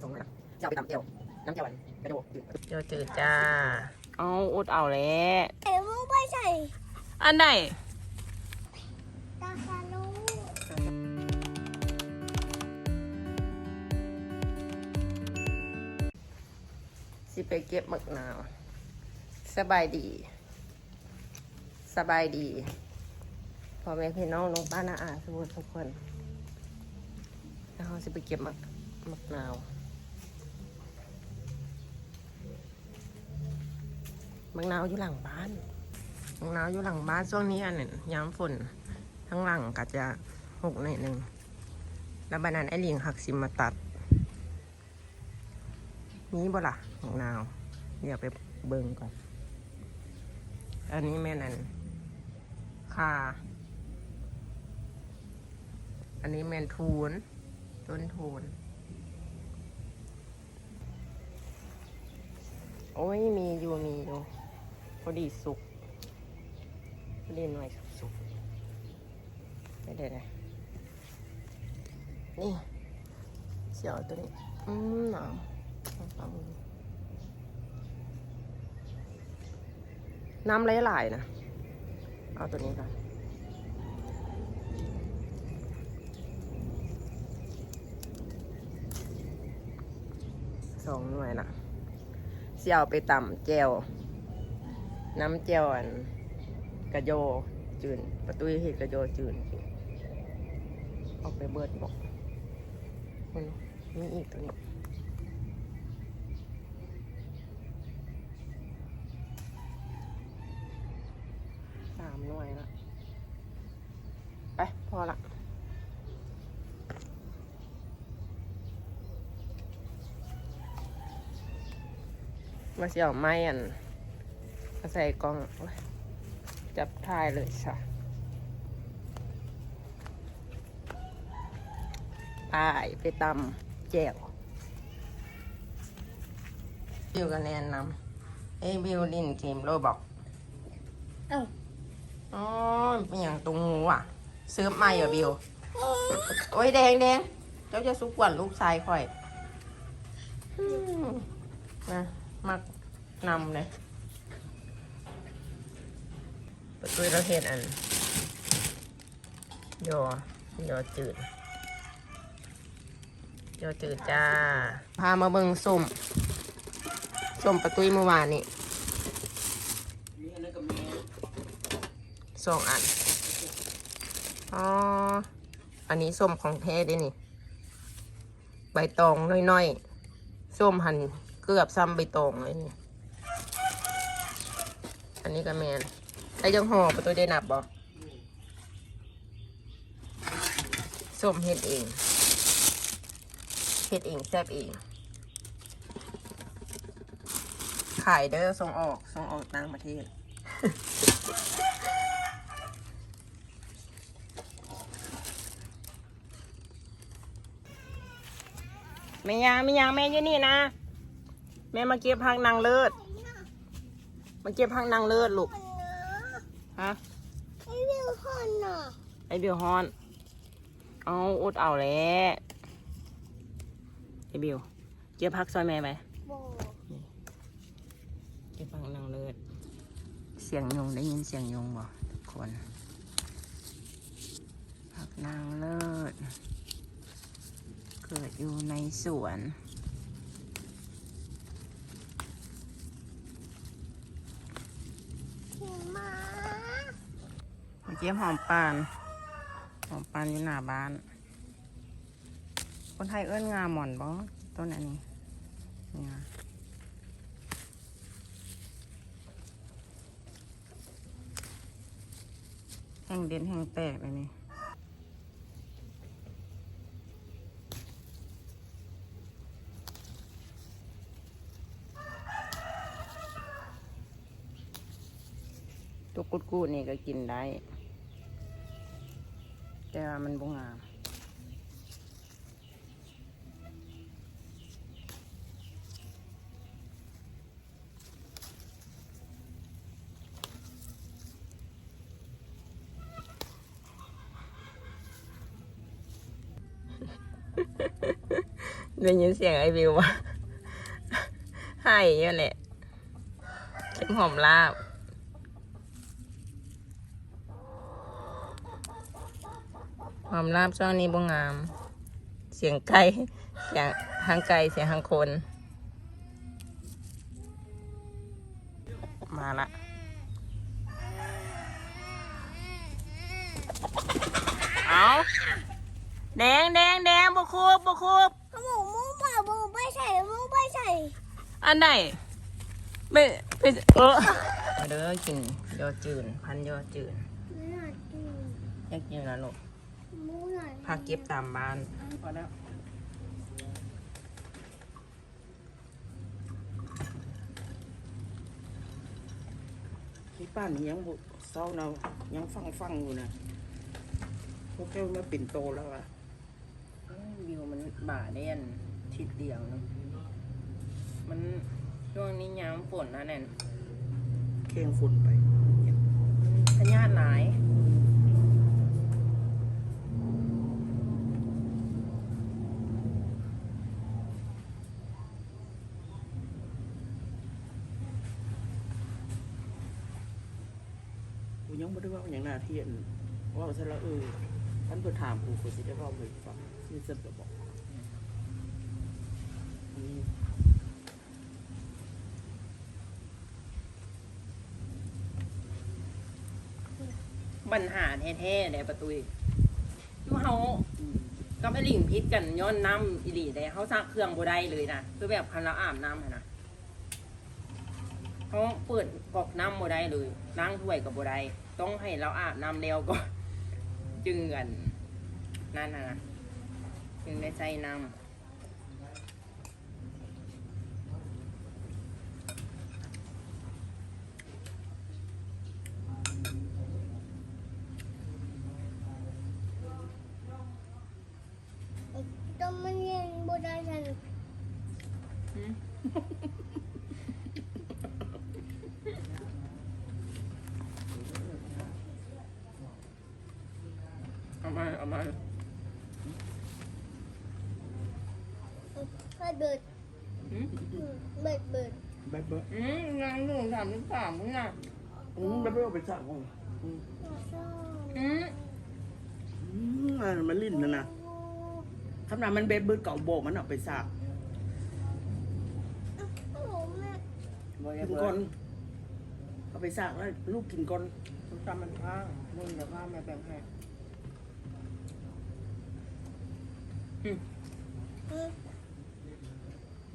สองหน่วยนะจะเอาไปตำเจียวน้ำเจียวอันกระโดดจืดเดี๋ยวจืดจ้า เอาอุดเอาแล้วแต่มึงไปใส่อันไหนตาคารุสิไปเก็บหมึกนาว สบายดี สบายดีพ่อแม่พี่น้องลุงป้าน้าอาทุกคนทุกคนแล้วเราสิไปเก็บหมึกหมึกนาว หมึกนาวอยู่หลังบ้านหมึกนาวอยู่หลังบ้านช่วงนี้อันนี้ย้ำฝนทั้งหลังก็จะหกหน่อยหนึ่งแล้วบันนันไอ้ลิงหักซิมมาตัด นี้บ่ล่ะของนาว เดี๋ยวไปเบิ่งก่อน อันนี้แม่นันคาอันนี้แมนทูนต้นทูนโอ้ยมีอยู่มีอยู่ อดีสุกพอดีหน่อยสุกไม่ได้เลยนี่เสียวตัวนี้ อืมหนาวน้ำไหลๆนะ เอาตัวนี้ก่อนสองหน่วยนะเสียวไปต่ำแจว น้ำแจวอันกระโยจืนประตูเห็ดกระโยจืนเอาไปเบิดบอกมันมีอีกตัวนี้สามหน่วยละไป พอละมาเสียวไม้อัน ใส่กล่องโอ๊ยจับทายเลยค่ะไปไปตำแจวบิวกันแนนนำเอ้ยบิวลินทีมโรบอกเอ้าอ๋อเป็นอย่างตรงงูอะซื้อมาเหรอบิว โอ้ยแดงแดงเจ้าจะสุกกวนลูกชายค่อยอืมนะมักนำเลย ประตูเราเห็นอันยโยอจืดโยจืดจ้า พามาเบิงส้มส้มประตูเมื่อวานนี่นี่อันนั้นกับแม่สองอัน อ๋อ อันนี้ส้มของแท้ด้นี่ ใบตองน้อยๆ ส้มหั่นเกือบซ้ำใบตองเลยนี่ อันนี้ก็แมน อ้ยังห่อประตูได้นับบ่ส้มเฮ็ดเองเฮ็ดเองแซ่บเอง ขายเด้อส่งออกส่งออกต่างประเทศแม่ยาแม่ยาแม่อยู่นี่นะ แม่มาเก็บผักนางเลิศมาเก็บผักนางเลิศลูก ฮะไอ้วิวฮอนน่ะไอบิวฮอน เอาอุดเอาแล้วไอบิวเก็บผักซอยแม่ไหมโบเก็บผักนางเลิศเสียงยงได้ยินเสียงยงบ่ทุกคนผักนางเลิศ เกิดอยู่ในสวน หิมะ เมื่อกี้หอมปาน หอมปานอยู่หน้าบ้าน คนไทยเอิ้นงาหม่อนบ่ต้นอันนี้งาแห่งเด่นแห่งแตกเลยนี่ตัวกุดกูนี่ก็กินได้ แต่ว่ามันบ่งามได้ยินเสียงไอวิววะให้เยอะแหละเข็มหอมลาบ หอมลาบช่วงนี้บ่งาม เสียงไก่เสียงทางไก่เสียงทางคน มาละเอาแดงแดงแดงบคูบบ่คูบเขาบอกมึงผ่ามึงไปใส่มึงไปใส่อันไหนไม่เป็นเออมาเด้อกินยอจืนพันยอจืนไม่อยากกินอยากกินนะลูก มึงอยากพาเก็บตามบ้านพอแล้วที่ป้านนี่ยังบุเศร้าเนายังฟังฟังอยู่นะพวกแก้วมาปิ่นโตแล้วอะวิวมันบ่าเด่นทิศเดียวเนอะมันช่วงนี้ย้ำฝนนะแน่นเข่งฝุ่นไป พญาติหลาย กูยังไม่ได้ เว่าอย่างหนาเทียนเว่าซะแล้วเออท่านเพิ่นถามกูกูสิได้เว่าเลยฟังนี่เสร็จก็บอกนี่ปัญหาแท้ๆในประตูที่เขาอืมก็ไปลิงพิษกันย้อนน้ำอิหลีได้เขาซักเครื่องบ่ได้เลยนะคือแบบคันเราอาบน้ำหั้นนะเขาเปิดกอกน้ำบ่ได้เลยล้างถ้วยกับบ่ได้ ต้องให้เราอาบน้ำแล้วก็จึงกันนั่นน่ะนะจึงได้ใส่น้ำต้องมันเย็นบนได้ฉัน เอามาเอามาเบิดอืมเบิดเบิดแบบเบ้ออืมยังหนึ่งสามสิบสามมึงอะอืมแบบเบ้อไปสั่งของอืมอืมอืมอะมันลิ้นนะนะคำนามมันเบ็ดเบิดเก่าโบกมันเอาไปสากกินก่อนเอาไปสากแล้วลูกกินก่อนส้มตำมันข้างมึงเดี๋ยวข้ามาแบ่งให้ อืม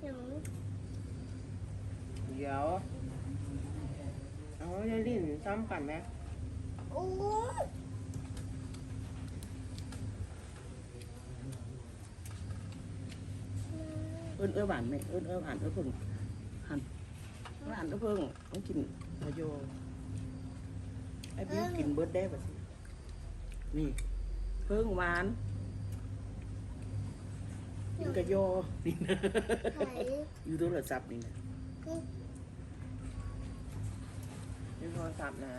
อย่างเดี๋ยว เอาจะลิ้นซ้ำกันไหมโอ้ยเอิ้นเอ้อหวานไหมเอิ้นเอ้อหวานเอ้อเพิ่งหันหวานเอ้อเพิ่งต้องกินพะโยไอ้พี่กินเบิร์ดได้ป่ะสินี่ เพิ่งหวาน กินกระโยนี่นะไข่อยู่โทรศัพท์นี่นะนี่โทรศัพท์นะ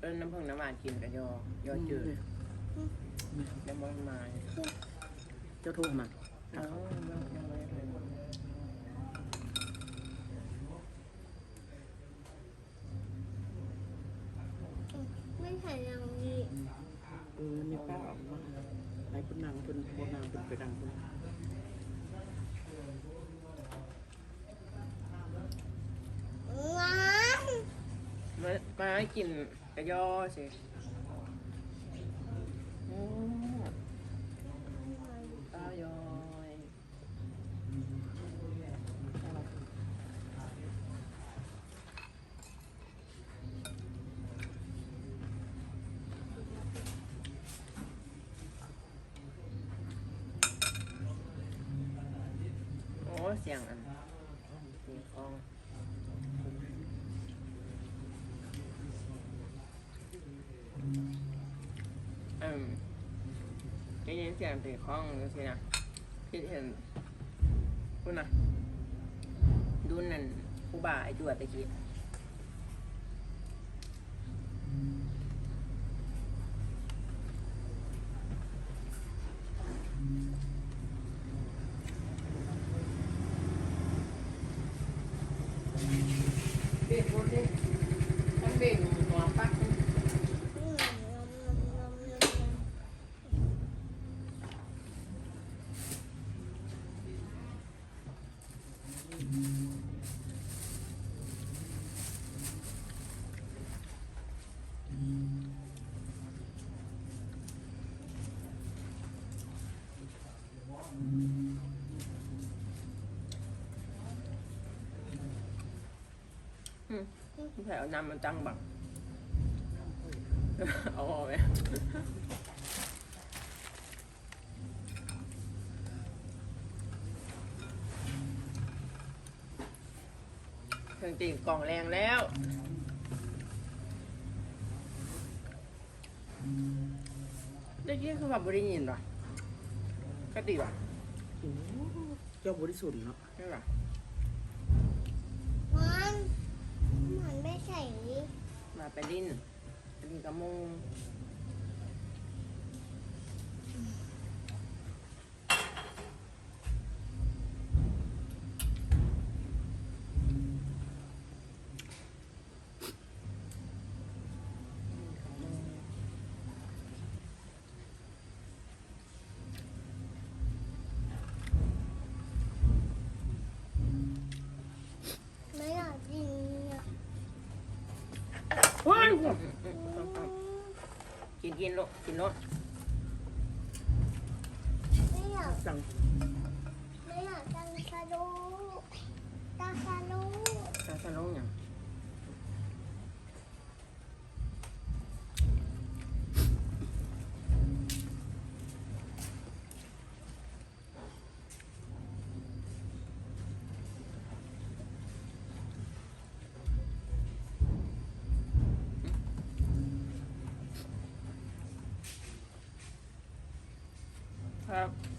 เอิ้นน้ำผึ้งน้ำหวานกินกับยอยอจืดยังบ่มาเจ้าโทรมาเอายังยังไม่ได้เลยไม่ใส่อย่างนี้ เออนี่ป้าออกมาไหนเป็นนางเป็นโบนางเป็นไปนางเป็น งาม มามา ให้กินกับยอสิอืมตายอยโอ้เสียงอันเสียงคลอง อืม ได้ยินเสียงตีข้องดูสินะพี่เห็นคุณนะดูนั่นผู้บ่าไอ้จวดตะกี้ เบรกรถดิมันเบรกหัวปัก อืมยำยำยำยำยำ แถวน้ำมันจังบังเอาออกไหมเครื่องตีกล่องแรงแล้วได้ยินเขาแบบบริยินหรอก็ตีหรอโอ้เจ้าบริสุทธิ์เนาะใช่หรอ มันมันไม่ใส่ มาไป กินกินลูกกินลูกไม่อยากสั่งไม่อยากตังซาลูตังซาลูตาสนุกอย่าง ครับ